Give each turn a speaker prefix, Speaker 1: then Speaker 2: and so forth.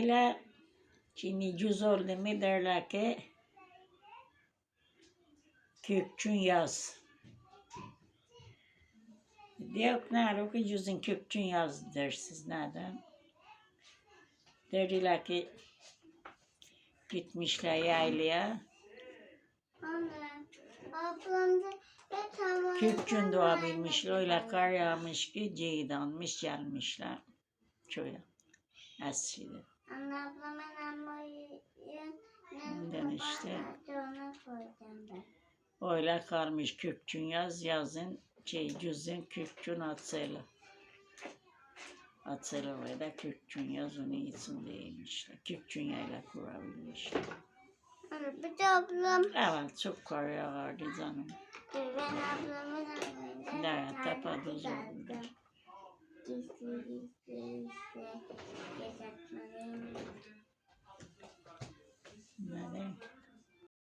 Speaker 1: yayla şimdi cüz oldu mu derler ki kökçün yaz. Diyor ne ki cüzün kökçün yaz dersiz neden? Derdiler ki gitmişler yaylaya.
Speaker 2: Anne, ablam da.
Speaker 1: Kökçün doğabilmişler. Öyle kar yağmış ki ceydanmış gelmişler köye. Eskiden.
Speaker 2: Ammayı
Speaker 1: Ondan işte.
Speaker 2: Ona koyacağım ben.
Speaker 1: Öyle kalmış kökçün yaz yazın şey cüzün kökçün atsayla. Atsayla ve da kökçün yaz onu için değilmişler. Kökçün yayla kurabilmişler.
Speaker 2: Anne bir de ablam.
Speaker 1: Evet çok kar yağardı canım.
Speaker 2: Ben ablamın ammayı.
Speaker 1: Evet tapadız oldu.
Speaker 2: Gizli gizli 嗯。